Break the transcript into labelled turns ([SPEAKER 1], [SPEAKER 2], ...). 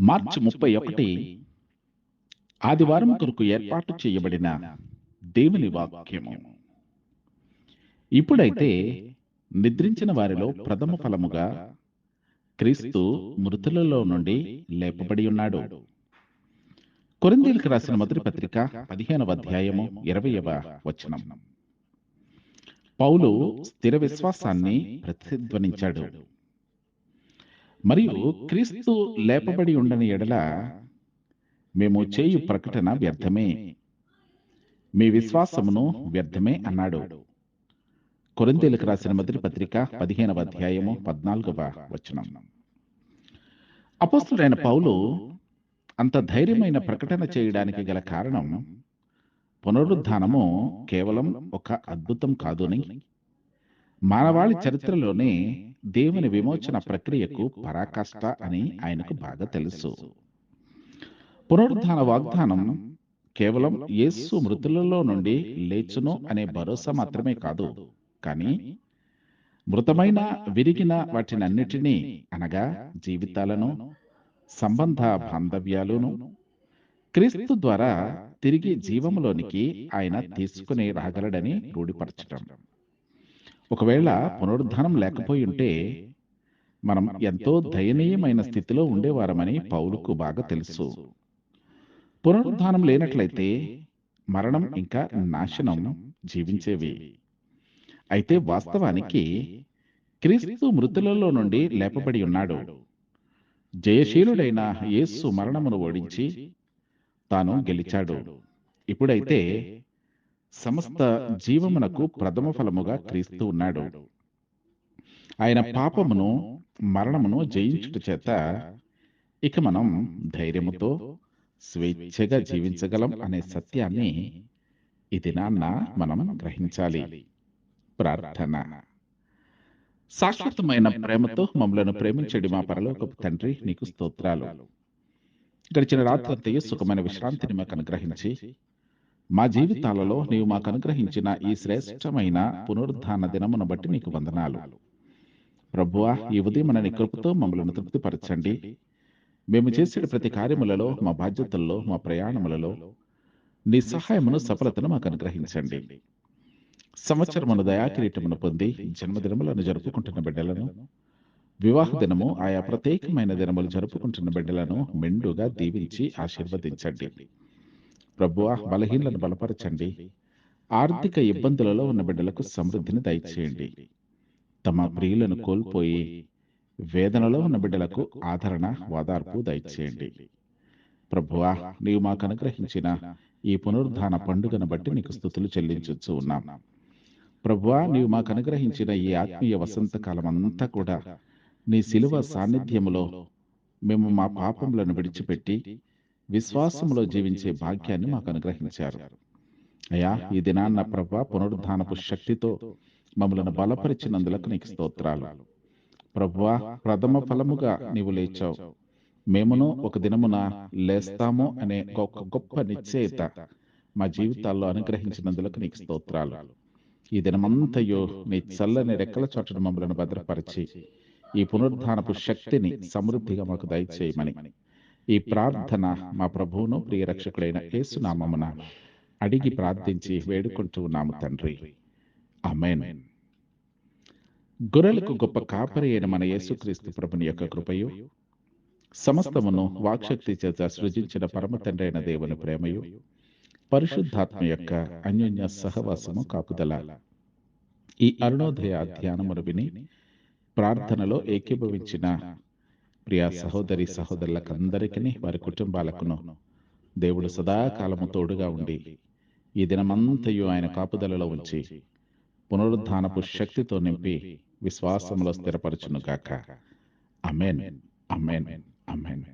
[SPEAKER 1] మార్చి ముప్పై ఒకటి ఆదివారం కొరకు ఏర్పాటు చేయబడిన దేవుని వాక్యము. ఇప్పుడైతే నిద్రించిన వారిలో ప్రథమ ఫలముగా క్రీస్తు మృతులలో నుండి లేపబడి ఉన్నాడు. కొరిందీలకు రాసిన మొదటి పత్రిక పదిహేనవ అధ్యాయము ఇరవయవ వచనం. పౌలు స్థిర విశ్వాసాన్ని ప్రతిధ్వనించాడు. మరియు క్రీస్తు లేపబడి ఉండని ఎడల మేము చేయు ప్రకటన వ్యర్థమే. మీ విశ్వాసమును వ్యర్థమే అన్నాడు. కొరింతేలకు రాసిన మొదటి పత్రిక పదిహేనవ అధ్యాయము పద్నాలుగవ వచనం. అపోస్తుడైన పౌలు అంత ధైర్యమైన ప్రకటన చేయడానికి గల కారణం పునరుద్ధానము కేవలం ఒక అద్భుతం కాదుని మానవాళి చరిత్రలోనే దేవుని విమోచన ప్రక్రియకు పరాకాష్ట అని ఆయనకు బాగా తెలుసు. పునరుద్ధాన వాగ్దానం కేవలం యేసు మృతులలో నుండి లేచును అనే భరోసా మాత్రమే కాదు. కానీ మృతమైన విరిగిన వాటినన్నిటినీ అనగా జీవితాలను సంబంధ బాంధవ్యాలను క్రీస్తు ద్వారా తిరిగి జీవములోనికి ఆయన తీసుకుని రాగలడని రూఢిపరచటం. ఒకవేళ పునరుద్ధానం లేకపోయి ఉంటే మనం ఎంతో దయనీయమైన స్థితిలో ఉండేవారమని పౌలుకు బాగా తెలుసు. పునరుద్ధానం లేనట్లయితే మరణం ఇంకా నాశనం జీవించేవి. అయితే వాస్తవానికి క్రీస్తు మృతులలో నుండి లేపబడి ఉన్నాడు. జయశీలుడైన యేసు మరణమును ఓడించి తాను గెలిచాడు. ఇప్పుడైతే సమస్త జీవమునకు ప్రథమ ఫలముగా క్రీస్తు ఉన్నాడు. ఆయన పాపమును మరణమును జయించుట చేత ఇక మనం ధైర్యముతో స్వేచ్ఛగా జీవించగలం అనే సత్యాన్ని ఇది నాన్న మనం గ్రహించాలి. ప్రార్థన. శాశ్వతమైన ప్రేమతో మమ్మలను ప్రేమించడి మా పరలోకపు తండ్రి నీకు స్తోత్రాలు. గడిచిన రాత్రంతయు సుఖమైన విశ్రాంతిని మాకు అనుగ్రహించి మా జీవితాలలో నీవు మాకు అనుగ్రహించిన ఈ శ్రేష్టమైన పునరుద్ధాన దినమును బట్టి నీకు వందనాలు. ప్రభువా ఈ ఉదయం నీ కృపతో మమ్మల్ని తృప్తిపరచండి. మేము చేసే ప్రతి కార్యములలో మా బాధ్యతల్లో మా ప్రయాణములలో నీ సహాయమును సఫలతను మాకు అనుగ్రహించండి. సంవత్సరమును దయాకిరీటమును పొంది జన్మదినములను జరుపుకుంటున్న బిడ్డలను వివాహ దినము ఆయా ప్రత్యేకమైన దినములు జరుపుకుంటున్న బిడ్డలను మెండుగా దీవించి ఆశీర్వదించండి. ప్రభువా బలహీనలను బలపరచండి. ఆర్థిక ఇబ్బందులలో ఉన్న బిడ్డలకు సమృద్ధిని దయచేయండి. తమ ప్రియులను కోల్పోయి వేదనలో ఉన్న బిడ్డలకు ఆదరణ వాదార్పు దయచేయండి. ప్రభువా నీవు మాకు అనుగ్రహించిన ఈ పునరుద్ధాన పండుగను బట్టి నీకు స్థుతులు చెల్లించొచ్చు ఉన్నాం. ప్రభువా నీవు మాకు అనుగ్రహించిన ఈ ఆత్మీయ వసంతకాలం అంతా కూడా నీ శిలువ సాన్నిధ్యములో మేము మా పాపములను విడిచిపెట్టి విశ్వాసములో జీవించే భాగ్యాన్ని మాకు అనుగ్రహించారు. అయ్యా ఈ దినాన్న ప్రభా పునరుద్ధానపు శక్తితో మమ్మలను బలపరిచినందులకు నీకు స్తోత్రాలు. ప్రభువా ప్రథమ ఫలముగా నీవు లేచావు. మేమును ఒక దినమున లేస్తాము అనే ఒక గొప్ప నిశ్చయిత మా జీవితాల్లో అనుగ్రహించినందులకు నీకు స్తోత్రాలు. ఈ దినమంతయో నీ చల్లని రెక్కల చోటను మమ్మలను భద్రపరిచి ఈ పునరుద్ధానపు శక్తిని సమృద్ధిగా మాకు దయచేయమని. ఈ ప్రార్థన మా ప్రభువును ప్రియ రక్షకుడైన యేసునామమున అడిగి ప్రార్థించి వేడుకుంటూ ఉన్నాము తండ్రి. ఆమెన్. గొర్రెలకు గొప్ప కాపరి అయిన మన యేసుక్రీస్తు ప్రభుని యొక్క కృపయు సమస్తమును వాక్శక్తి చేత సృజించిన పరమ తండ్రి అయిన దేవుని ప్రేమయు పరిశుద్ధాత్మ యొక్క అన్యోన్య సహవాసము కాపుదల. ఈ అరుణోదయ ధ్యానమును విని ప్రార్థనలో ఏకీభవించిన ప్రియ సహోదరి సహోదరులకందరికీ వారి కుటుంబాలకును దేవుడు సదాకాలము తోడుగా ఉండి ఈ దినమంతయు ఆయన కాపుదలలో ఉంచి పునరుద్ధానపు శక్తితో నింపి విశ్వాసంలో స్థిరపరచును గాక అమెన్ అమెన్ అమెన్